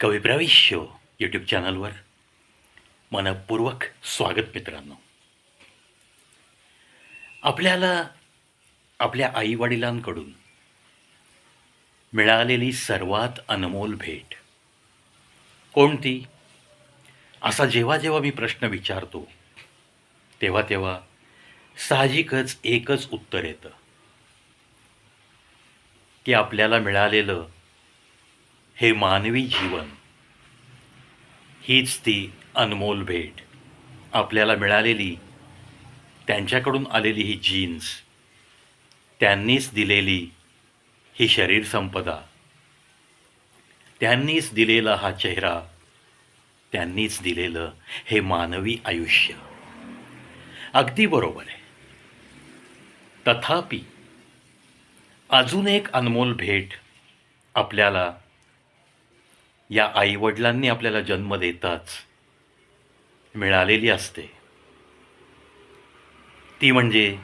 कविप्रविश्य YouTube चॅनलवर. मनपूर्वक स्वागत मित्रांनो. आपल्याला आपल्या आईवडिलांकडून मिळालेली सर्वात अनमोल भेट कोणती? असा जेव्हा जेव्हा मी प्रश्न विचारतो तेव्हा तेव्हा साहजिकच एकच उत्तर येतं. की आपल्याला मिळालेलं हे मानवी जीवन. हीच ती अनमोल भेट. आपल्याला मिळालेली त्यांच्याकडून आलेली ही जीन्स त्यांनीच दिलेली ही शरीर संपदा. त्यांनीच दिलेला हा चेहरा त्यांनीच दिलेलं हे मानवी आयुष्य. अगदी बरोबर आहे. तथापि अजून एक अनमोल भेट आपल्याला या आईवडिलांनी आपल्याला जन्म देताच मिळालेली असते. ती म्हणजे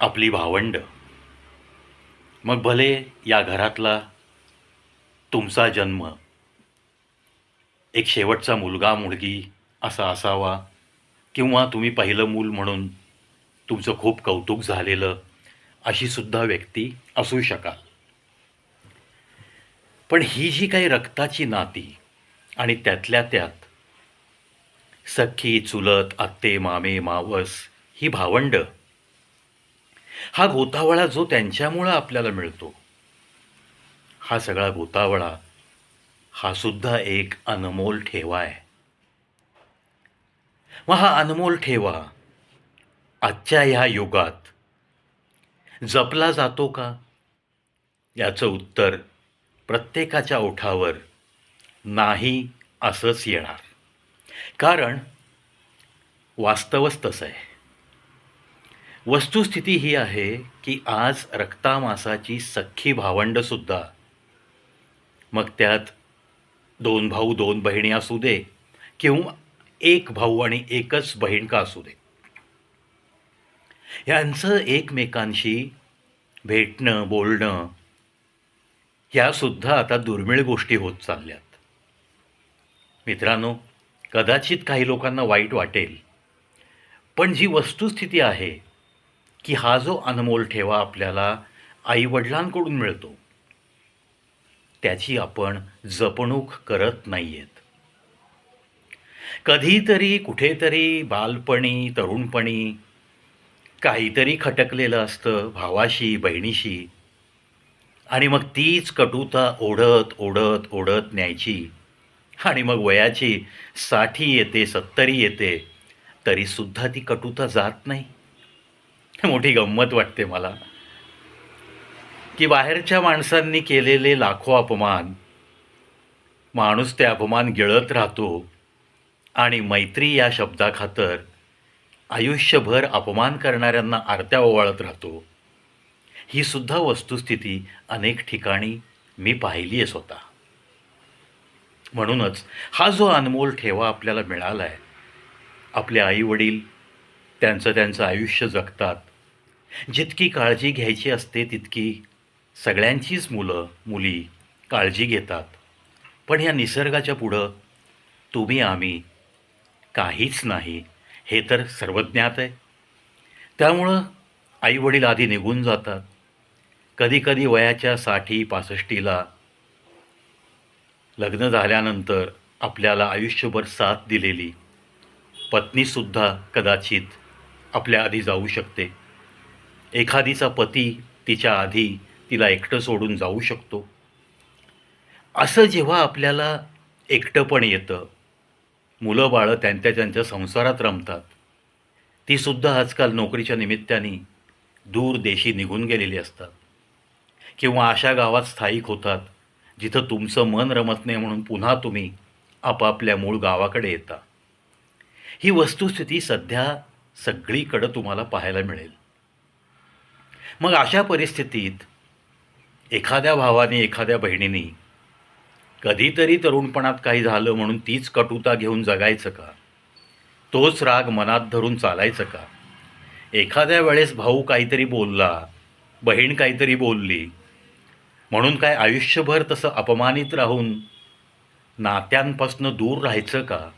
आपली भावंड. मग भले या घरातला तुमचा जन्म एक शेवटचा मुलगा मुलगी असा असावा किंवा तुम्ही पहिलं मूल म्हणून तुमचं खूप कौतुक झालेलं अशी सुद्धा व्यक्ती असू शकाल. पण ही जी काही रक्ताची नाती आणि त्यातल्या त्यात सख्खी चुलत आत्ते मामे मावस ही भावंड हा गोतावळा जो त्यांच्यामुळं आपल्याला मिळतो हा सगळा गोतावळा हा सुद्धा एक अनमोल ठेवा आहे. मग हा अनमोल ठेवा आजच्या ह्या युगात जपला जातो का? याचं उत्तर प्रत्येकाच्या ओठावर नाही असंच येणार. कारण वास्तवच तसं आहे. वस्तुस्थिती ही आहे की आज रक्तामासाची सख्खी भावंडसुद्धा मग त्यात दोन भाऊ दोन बहिणी असू दे किंवा एक भाऊ आणि एकच बहीण का असू दे? यांचं एकमेकांशी भेटणं बोलणं ह्यासुद्धा आता दुर्मिळ गोष्टी होत चालल्यात. मित्रांनो कदाचित काही लोकांना वाईट वाटेल पण जी वस्तुस्थिती आहे की हा जो अनमोल ठेवा आपल्याला आईवडिलांकडून मिळतो त्याची आपण जपणूक करत नाही आहेत कधीतरी कुठेतरी बालपणी तरुणपणी काहीतरी खटकलेलं असतं भावाशी बहिणीशी आणि मग तीच कटुता ओढत ओढत ओढत न्यायची. आणि मग वयाची साठी येते सत्तरी येते तरीसुद्धा ती कटुता जात नाही. मोठी गंमत वाटते मला. की बाहेरच्या माणसांनी केलेले लाखो अपमान माणूस ते अपमान गिळत राहतो आणि मैत्री या शब्दाखातर आयुष्यभर अपमान करणाऱ्यांना आरत्या ओवाळत राहतो. ही सुद्धा वस्तुस्थिती अनेक ठिकाणी मी पाहिली आहे स्वतः. म्हणूनच हा जो अनमोल ठेवा आपल्याला मिळाला आहे आपले आईवडील त्यांचं त्यांचं आयुष्य जगतात. जितकी काळजी घ्यायची असते तितकी सगळ्यांचीच मुलं मुली काळजी घेतात. पण ह्या निसर्गाच्या पुढं तुम्ही आम्ही काहीच नाही हे तर सर्वज्ञात आहे. त्यामुळं आईवडील आधी निघून जातात. कधीकधी वयाच्या साठी पासष्टीला लग्न झाल्यानंतर आपल्याला आयुष्यभर साथ दिलेली पत्नीसुद्धा कदाचित आपल्या आधी जाऊ शकते. एखादीचा पती तिच्या आधी तिला एकटं सोडून जाऊ शकतो. असं जेव्हा आपल्याला एकटं पण येतं मुलं बाळं त्यांच्या त्यांच्या संसारात रमतात तीसुद्धा आजकाल नोकरीच्या निमित्ताने दूर देशी निघून गेलेली असतात. किंवा अशा गावात स्थायिक होतात जिथं तुमचं मन रमत नाही म्हणून पुन्हा तुम्ही आपापल्या मूळ गावाकडे येता. ही वस्तुस्थिती सध्या सगळीकडं तुम्हाला पाहायला मिळेल. मग अशा परिस्थितीत एखाद्या भावाने एखाद्या बहिणीने कधीतरी तरुणपणात काही झालं म्हणून तीच कटुता घेऊन जगायचं का? तोच राग मनात धरून चालायचं का? एखाद्या वेळेस भाऊ काहीतरी बोलला बहीण काहीतरी बोलली म्हणून काय आयुष्यभर तसं अपमानित राहून नात्यांपासनं दूर राहायचं का?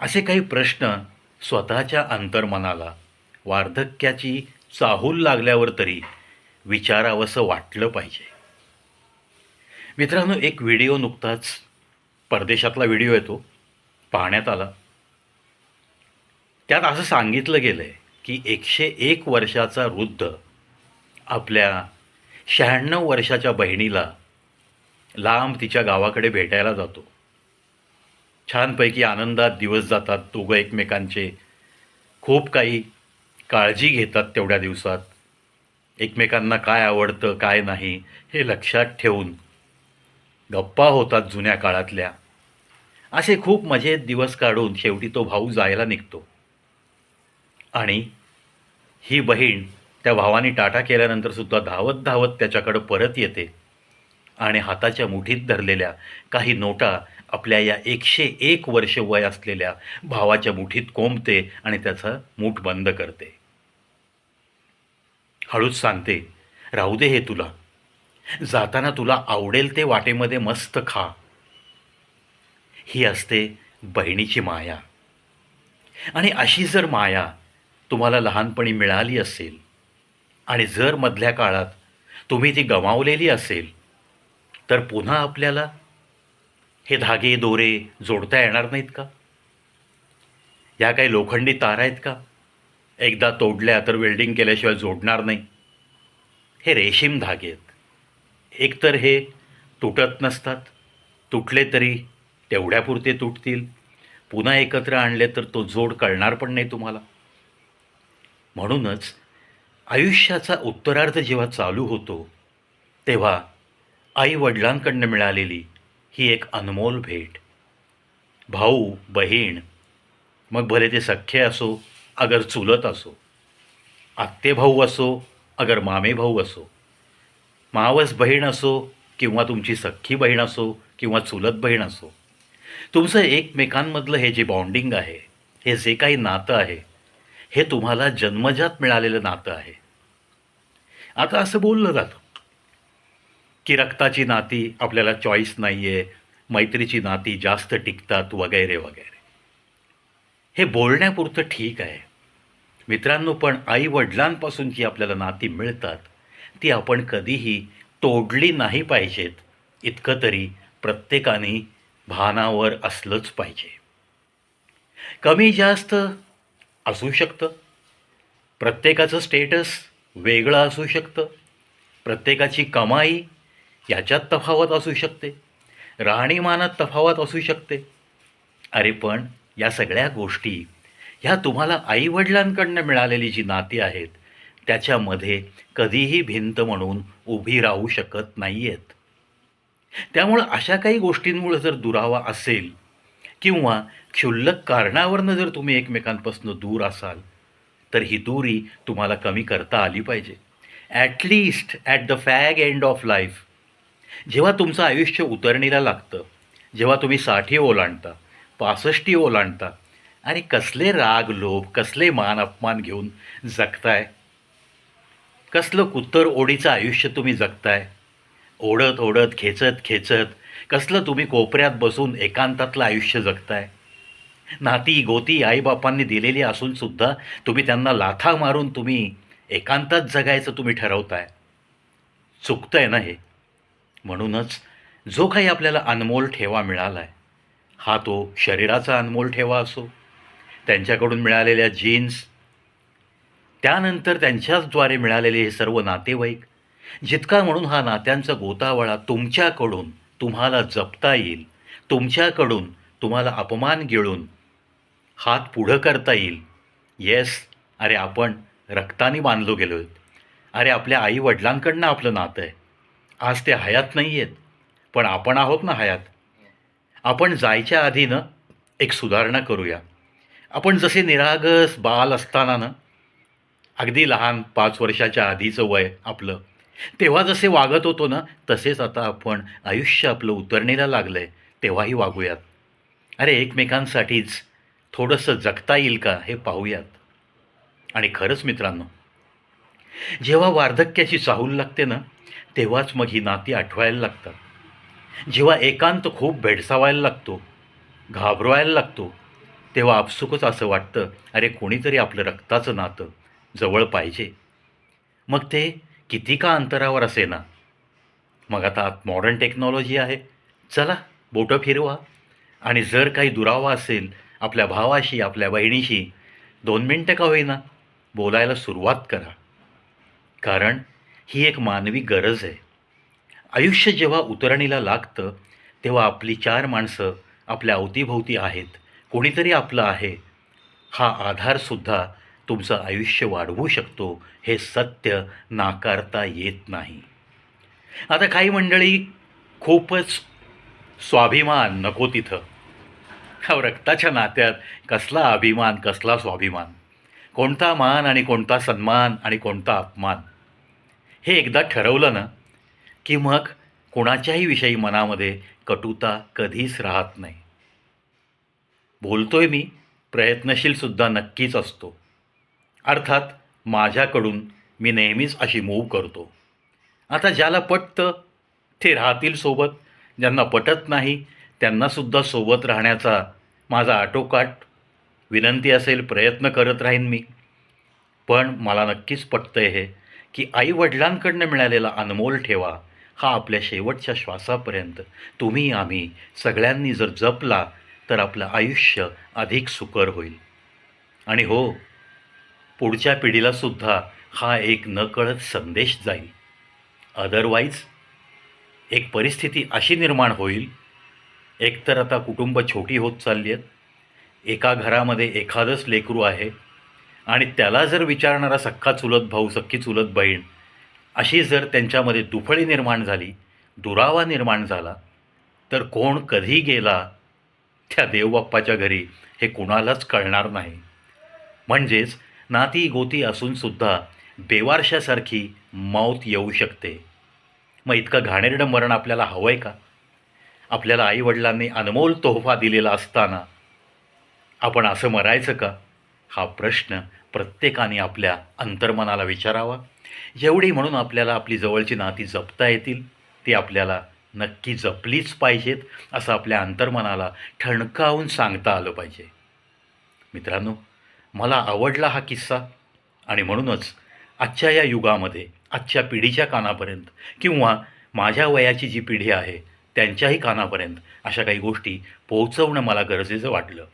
असे काही प्रश्न स्वतःच्या अंतर्मनाला वार्धक्याची चाहूल लागल्यावर तरी विचारावंसं वाटलं पाहिजे. मित्रांनो एक व्हिडिओ नुकताच परदेशातला व्हिडिओ येतो पाहण्यात आला. त्यात असं सांगितलं गेलं आहे की एकशे एक वर्षाचा वृद्ध आपल्या शहाण्णव वर्षाच्या बहिणीला लांब तिच्या गावाकडे भेटायला जातो. छानपैकी आनंदात दिवस जातात दोघं एकमेकांचे खूप काही काळजी घेतात तेवढ्या दिवसात. एकमेकांना काय आवडतं काय नाही हे लक्षात ठेवून गप्पा होतात जुन्या काळातल्या. असे खूप मजेत दिवस काढून शेवटी तो भाऊ जायला निघतो. आणि ही बहीण त्या भावाने टाटा केल्यानंतर सुद्धा धावत धावत त्याच्याकडं परत येते. आणि हाताच्या मुठीत धरलेल्या काही नोटा आपल्या या एकशे एक वर्ष वय असलेल्या भावाच्या मुठीत कोंबते आणि त्याचा मूठ बंद करते. हळूच सांगते राहू दे हे तुला. जाताना तुला आवडेल ते वाटेमध्ये मस्त खा. ही असते बहिणीची माया. आणि अशी जर माया तुम्हाला लहानपणी मिळाली असेल आणि जर मधल्या काळात तुम्ही ती गमावलेली असेल तर पुन्हा आपल्याला हे धागे दोरे जोडता येणार नाहीत का? या काही लोखंडी तारा आहेत का? एकदा तोडल्या तर वेल्डिंग केल्याशिवाय जोडणार नाही. हे रेशीम धागे आहेत. एकतर हे तुटत नसतात. तुटले तरी तेवढ्यापुरते तुटतील. पुन्हा एकत्र आणले तर तो जोड कळणार पण नाही तुम्हाला. म्हणूनच आयुष्याचा उत्तरार्ध जेव्हा चालू होतो तेव्हा आई वडिलांकडनं मिळालेली ही एक अनमोल भेट. भाऊ बहीण मग भले ते सख्खे असो अगर चुलत असो आत्ते भाऊ असो अगर मामे भाऊ असो मावस बहीण असो किंवा तुमची सख्खी बहीण असो किंवा चुलत बहीण असो तुमचं एकमेकांमधलं हे जे बॉन्डिंग आहे हे जे काही नातं आहे हे तुम्हाला जन्मजात मिळालेलं नातं आहे. आता असं बोललं जातं की रक्ताची नाती आपल्याला चॉईस नाही आहे मैत्रीची नाती जास्त टिकतात वगैरे वगैरे. हे बोलण्यापुरतं ठीक आहे. मित्रांनो पण आई वडिलांपासून जी आपल्याला नाती मिळतात ती आपण कधीही तोडली नाही पाहिजेत इतकं तरी प्रत्येकाने भानावर असलंच पाहिजे. कमी जास्त असू शकतं. प्रत्येकाचं स्टेटस वेगळं असू शकतं. प्रत्येकाची कमाई याच्यात तफावत असू शकते. राहणीमानात तफावत असू शकते. अरे पण या सगळ्या गोष्टी ह्या तुम्हाला आईवडिलांकडनं मिळालेली जी नाती आहेत त्याच्यामध्ये कधीही भिंत म्हणून उभी राहू शकत नाही आहेत त्यामुळं अशा काही गोष्टींमुळे जर दुरावा असेल किंवा क्षुल्लक कारणावरनं जर तुम्ही एकमेकांपासून दूर असाल तर ही दूरी तुम्हाला कमी करता आली पाहिजे. At least at the fag end of life जेव्हा तुमचं आयुष्य उतरणीला लागतं जेव्हा तुम्ही साठी ओलांडता पासष्टी ओलांडता आणि कसले राग लोभ कसले मान अपमान घेऊन जगताय? कसलं कुत्तर ओढीचं आयुष्य तुम्ही जगताय? ओढत ओढत खेचत खेचत कसलं तुम्ही कोपऱ्यात बसून एकांतातलं आयुष्य जगताय? नाती गोती आईबापांनी दिलेली असूनसुद्धा तुम्ही त्यांना लाथा मारून तुम्ही एकांतात जगायचं तुम्ही ठरवताय. चुकतं आहे ना हे? म्हणूनच जो काही आपल्याला अनमोल ठेवा मिळाला आहे हा तो शरीराचा अनमोल ठेवा असो त्यांच्याकडून मिळालेल्या जीन्स त्यानंतर त्यांच्याचद्वारे मिळालेले हे सर्व नातेवाईक जितका म्हणून हा नात्यांचा गोतावळा तुमच्याकडून तुम्हाला जपता येईल. तुमच्याकडून तुम्हाला अपमान गिळून हात पुढं करता येईल. येस अरे आपण रक्ताने बांधलो गेलो आहेत. अरे आपल्या आई वडिलांकडनं आपलं नातं आहे. आज ते हयात नाही आहेत पण आपण आहोत ना हयात. आपण जायच्या आधी ना एक सुधारणा करूया. आपण जसे निरागस बाल असताना ना अगदी लहान पाच वर्षाच्या आधीचं वय आपलं तेव्हा जसे वागत होतो ना तसेच आता आपण आयुष्य आपलं उतरणीला लागलं आहे तेव्हाही वागूयात. अरे एकमेकांसाठीच थोडंसं जगता येईल का हे पाहूयात. आणि खरंच मित्रांनो जेव्हा वार्धक्याची चाहूल लागते ना तेव्हाच मग ही नाती आठवायला लागतात. जेव्हा एकांत खूप भेडसावायला लागतो घाबरवायला लागतो तेव्हा आपसुकच असं वाटतं अरे कोणीतरी आपलं रक्ताचं नातं जवळ पाहिजे. मग ते किती का अंतरावर असे ना? मग आता मॉडर्न टेक्नॉलॉजी आहे. चला बोटं फिरवा. आणि जर काही दुरावा असेल आपल्या भावाशी आपल्या बहिणीशी दोन मिनटं का होईना बोलायला सुरुवात करा. कारण ही एक मानवी गरज आहे. आयुष्य जेव्हा उतरणीला लागतं तेव्हा आपली चार माणसं आपल्या अवतीभोवती आहेत. कोणीतरी आपलं आहे. हा आधारसुद्धा तुमचं आयुष्य वाढवू शकतो हे सत्य नाकारता येत नाही. आता काही मंडळी खूपच स्वाभिमान नको तिथं. हा रक्ताच्या नात्यात कसला अभिमान कसला स्वाभिमान. कोणता मान आणि कोणता सन्मान आणि कोणता अपमान. हे एकदा ठरवलं ना की मग कोणाच्याही विषयी मनामध्ये कटुता कधीच राहत नाही. बोलतोय मी प्रयत्नशीलसुद्धा नक्कीच असतो. अर्थात माझ्याकडून मी नेहमीच अशी मूव करतो. आता ज्याला पटतं ते राहतील सोबत. ज्यांना पटत नाही त्यांनासुद्धा सोबत राहण्याचा माझा आटोकाट विनंती असेल प्रयत्न करत राहीन मी. पण मला नक्कीच पटतं आहे हे की आईवडिलांकडनं मिळालेला अनमोल ठेवा हा आपल्या शेवटच्या श्वासापर्यंत. तुम्ही आम्ही सगळ्यांनी जर जपला तर आपलं आयुष्य अधिक सुकर होईल. आणि हो पुढच्या पिढीलासुद्धा हा एक नकळत संदेश जाईल. अदरवाईज एक परिस्थिती अशी निर्माण होईल एकतर आता कुटुंब छोटी होत चालली आहेत एका घरामध्ये एखादंच लेकरू आहे आणि त्याला जर विचारणारा सख्खा चुलत भाऊ सख्खी चुलत बहीण अशी जर त्यांच्यामध्ये दुफळी निर्माण झाली दुरावा निर्माण झाला तर कोण कधी गेला त्या देवबाप्पाच्या घरी हे कुणालाच कळणार नाही. म्हणजेच नाती गोती असूनसुद्धा बेवारशासारखी मौत येऊ शकते. मग इतकं घाणेरडं मरण आपल्याला हवं आहे का? आपल्याला आईवडिलांनी अनमोल तोहफा दिलेला असताना आपण असं मरायचं का? हा प्रश्न प्रत्येकाने आपल्या अंतर्मनाला विचारावा. जेवढी म्हणून आपल्याला आपली जवळची नाती जपता येतील. ती आपल्याला नक्की जपलीच पाहिजेत असं आपल्या अंतर्मनाला ठणकावून सांगता आलं पाहिजे. मित्रांनो मला आवडला हा किस्सा. आणि म्हणूनच आजच्या या युगामध्ये आजच्या पिढीच्या कानापर्यंत किंवा माझ्या वयाची जी पिढी आहे त्यांच्याही कानापर्यंत अशा काही गोष्टी पोहोचवणं मला गरजेचं वाटलं.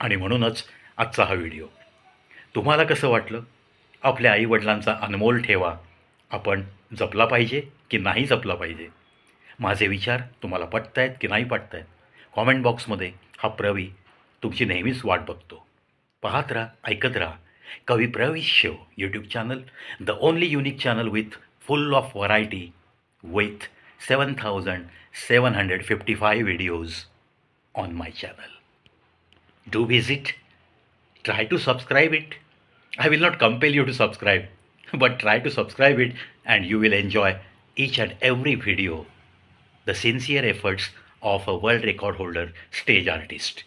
आणि म्हणूनच आजचा हा व्हिडिओ. तुम्हाला कसं वाटलं? आपल्या आईवडिलांचा अनमोल ठेवा. आपण जपला पाहिजे की नाही जपला पाहिजे? माझे विचार तुम्हाला पटत आहेत की नाही पटत आहेत कॉमेंट बॉक्समध्ये हा प्रवी तुमची नेहमीच वाट बघतो. पाहत राहा ऐकत राहा कवी Pravi show YouTube channel the only unique channel with full of variety with seven thousand seven hundred fifty five videos on my channel do visit try to subscribe it i will not compel you to subscribe but try to subscribe it and you will enjoy each and every video the sincere efforts of a world record holder stage artist